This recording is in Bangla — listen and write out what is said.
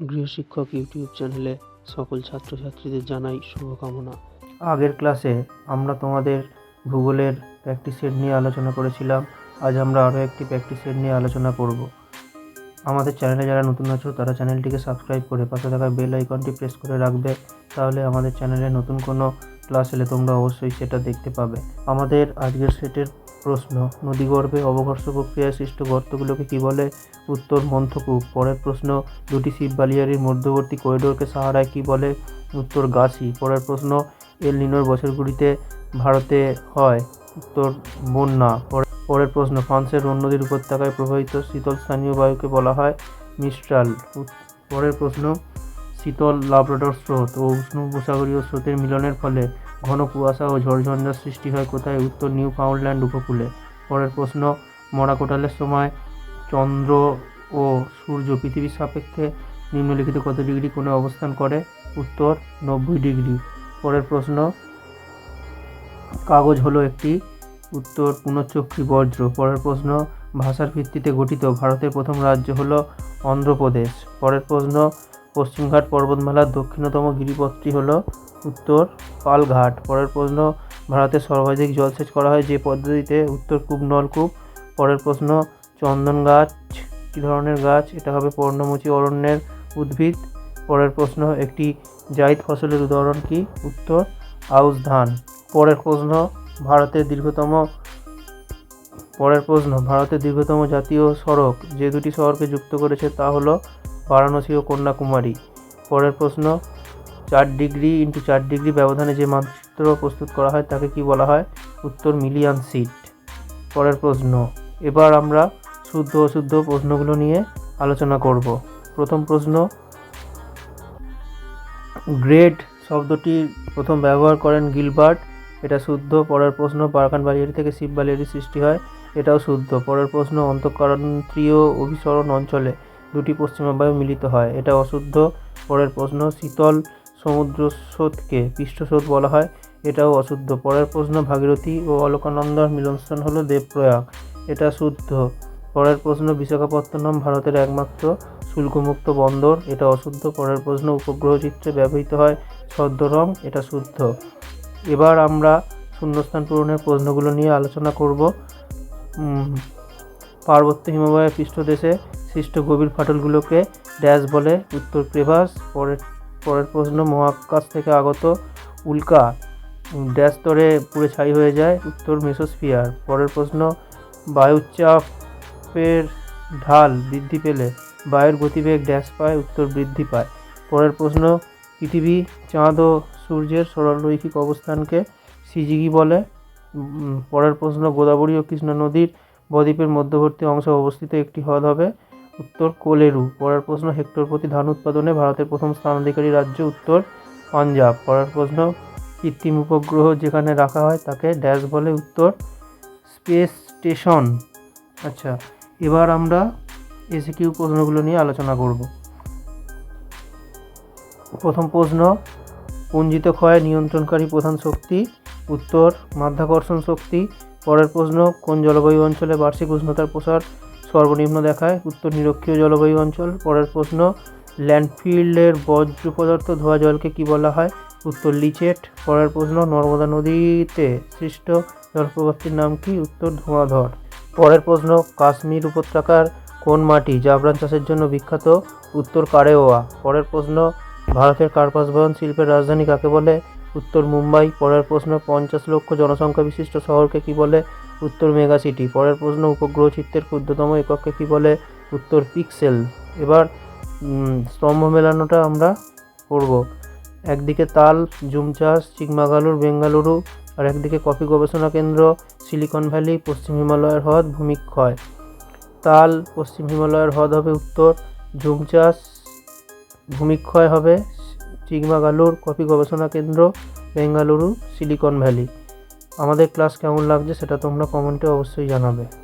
গৃহশিক্ষক ইউটিউব চ্যানেলে সকল ছাত্রছাত্রীদের জানাই শুভকামনা। আগের ক্লাসে আমরা তোমাদের ভূগোলের প্র্যাকটিস সেট নিয়ে আলোচনা করেছিলাম, আজ আমরা আরও একটি প্র্যাকটিস সেট নিয়ে আলোচনা করব। আমাদের চ্যানেলে যারা নতুন আছো, তারা চ্যানেলটিকে সাবস্ক্রাইব করে পাশে থাকা বেল আইকনটি প্রেস করে রাখবে, তাহলে আমাদের চ্যানেলে নতুন কোনো ক্লাস এলে তোমরা অবশ্যই সেটা দেখতে পাবে। আমাদের আজকের সেটের প্রশ্ন। নদীগর্ভে অবঘর্ষ প্রক্রিয়ায় সৃষ্ট গর্তগুলোকে কী বলে? উত্তর, মন্থকূপ। পরের প্রশ্ন, দুটি শিব বালিয়ারির মধ্যবর্তী করিডোরকে সাহারায় কী বলে? উত্তর, গাছি। পরের প্রশ্ন, এল নিনোর বছরগুলিতে ভারতে হয়? উত্তর, বন্যা। পরে- পরের প্রশ্ন, ফ্রান্সের রোন নদীর উপত্যকায় প্রবাহিত শীতল স্থানীয় বায়ুকে বলা হয় মিস্ট্রাল। পরের প্রশ্ন, শীতল লাব্রাডর স্রোত ও উষ্ণ উপসাগরীয় স্রোতের মিলনের ফলে ঘন কুয়াশা ও ঝড়ঝঞ্ঝার সৃষ্টি হয় কোথায়? উত্তর নিউ ফাউন্ডল্যান্ড উপকূলে। পরের প্রশ্ন মরা কোটালের সময় চন্দ্র ও সূর্য পৃথিবীর সাপেক্ষে নিম্নলিখিত কত ডিগ্রি কোণে অবস্থান করে? উত্তর, নব্বই ডিগ্রি। পরের প্রশ্ন, কাগজ হলো একটি উত্তর পুনঃচক্রী বজ্র পরের প্রশ্ন, ভাষার ভিত্তিতে গঠিত ভারতের প্রথম রাজ্য হলো অন্ধ্রপ্রদেশ। পরের প্রশ্ন পশ্চিমঘাট পর্বতমালার দক্ষিণতম গিরিপথটি হলো উত্তর পালঘাট। পরের প্রশ্ন ভারতের সর্বাধিক জলসেচ করা হয় যে পদ্ধতিতে? উত্তর কূপ, নলকূপ। পরের প্রশ্ন, চন্দন গাছ, কী ধরনের গাছ? এটা হবে পর্ণমোচী অরণ্যের উদ্ভিদ। পরের প্রশ্ন, একটি জায়িদ ফসলের উদাহরণ কি? উত্তর, আউশ ধান। পরের প্রশ্ন, ভারতের দীর্ঘতম, পরের প্রশ্ন, ভারতের দীর্ঘতম জাতীয় সড়ক যে দুটি শহরকে যুক্ত করেছে তা হলো বারাণসী ও কন্যাকুমারী। পরের প্রশ্ন, চার ডিগ্রি ইন্টু চার ডিগ্রি ব্যবধানে যে মানচিত্র প্রস্তুত করা হয়, তাকে কি বলা হয়? উত্তর, মিলিয়ান সিট। পরের প্রশ্ন, এবার আমরা শুদ্ধ অশুদ্ধ প্রশ্নগুলো নিয়ে আলোচনা করব। প্রথম প্রশ্ন গ্রেড শব্দটি প্রথম ব্যবহার করেন গিলবার্ট। এটা শুদ্ধ। পরের প্রশ্ন বারকান বালিয়ারি থেকে শিব বালিয়ারি সৃষ্টি হয়, এটাও শুদ্ধ। পরের প্রশ্ন অন্তঃকরন্ত্রীয় অভিসরণ অঞ্চলে দুটি পশ্চিমা বায়ু মিলিত হয়। এটা অশুদ্ধ। পরের প্রশ্ন, শীতল সমুদ্র স্রোতকে পৃষ্ঠস্রোত বলা হয়। এটাও অশুদ্ধ। পরের প্রশ্ন, ভাগীরথী ও অলকানন্দার মিলনস্থান হলো দেবপ্রয়াগ। এটা শুদ্ধ। পরের প্রশ্ন, বিশাখাপত্তনম ভারতের একমাত্র শুল্কমুক্ত বন্দর। এটা অশুদ্ধ। পরের প্রশ্ন, উপগ্রহ চিত্রে ব্যবহৃত হয় ছদ্ম রং। এটা শুদ্ধ। এবার আমরা শূন্যস্থান পূরণের প্রশ্নগুলো নিয়ে আলোচনা করব। পার্বত্য হিমালয়ের পৃষ্ঠদেশে সৃষ্ট গভীর ফাটলগুলোকে ড্যাশ বলে উত্তর ক্রেভাস পরের পরের প্রশ্ন, মহাকাশ থেকে আগত উল্কা ড্যাশ স্তরে পুড়ে ছাই হয়ে যায় উত্তর মেসোস্ফিয়ার। পরের প্রশ্ন, বায়ুচাপের ঢাল বৃদ্ধি পেলে বায়ুর গতিবেগ ড্যাশ পায়, উত্তর বৃদ্ধি পায়। পরের প্রশ্ন, পৃথিবী, চাঁদ ও সূর্যের সরলরৈখিক অবস্থানকে সিজিগি বলে। পরের প্রশ্ন, গোদাবরী ও কৃষ্ণা নদীর বদ্বীপের মধ্যবর্তী অংশে অবস্থিত একটি হ্রদ হবে উত্তর কোলেরু। পরের প্রশ্ন, হেক্টর প্রতি ধান উৎপাদনে ভারতের প্রথম স্থানাধিকারী রাজ্য উত্তর পাঞ্জাব। পরের প্রশ্ন, কৃত্রিম উপগ্রহ যেখানে রাখা হয় তাকে ড্যাশ বলে উত্তর স্পেস স্টেশন। আচ্ছা এবার আমরা এসে কিউ প্রশ্নগুলো নিয়ে আলোচনা করব। প্রথম প্রশ্ন, পুঞ্জিত ক্ষয় নিয়ন্ত্রণকারী প্রধান শক্তি, উত্তর মাধ্যাকর্ষণ শক্তি পরের প্রশ্ন, কোন জলবায়ু অঞ্চলে বার্ষিক উষ্ণতার প্রসার সর্বনিম্ন দেখায়? উত্তর, নিরক্ষীয় জলবায়ু অঞ্চল। পরের প্রশ্ন, ল্যান্ডফিল্ডের বর্জ্য পদার্থ ধোয়া জলকে কি বলা হয়? উত্তর, লিচেট। পরের প্রশ্ন, নর্মদা নদীতে সৃষ্ট জলপ্রপাতটির নাম কি? উত্তর, ধোঁয়াধর। পরের প্রশ্ন, কাশ্মীর উপত্যকার কোন মাটি জাফরান চাষের জন্য বিখ্যাত? উত্তর, কারেওয়া। পরের প্রশ্ন, ভারতের কার্পাস বয়ন শিল্পের রাজধানী কাকে বলে? উত্তর মুম্বাই, পরের প্রশ্ন, পঞ্চাশ লক্ষ জনসংখ্যা বিশিষ্ট শহরকে কি বলে উত্তর মেগা সিটি? পরের প্রশ্ন, উপগ্রহ চিত্রের ক্ষুদ্রতম একককে কি বলে উত্তর পিক্সেল? এবার স্তম্ভ মেলানোটা আমরা করব একদিকে তাল জুম চাষ চিকমাগালুর, বেঙ্গালুরু, আর একদিকে কফি গবেষণা কেন্দ্র, সিলিকন ভ্যালি, পশ্চিম হিমালয়ের হ্রদ, ভূমিক্ষয়। তাল, পশ্চিম হিমালয়ের হ্রদ হবে উত্তর জুম চাষ ভূমিক্ষয় হবে চিকমাগালুর কফি গবেষণা কেন্দ্র, বেঙ্গালুরু, সিলিকন ভ্যালি। আমাদের ক্লাস কেমন লাগছে সেটা তোমরা কমেন্টে অবশ্যই জানাবে।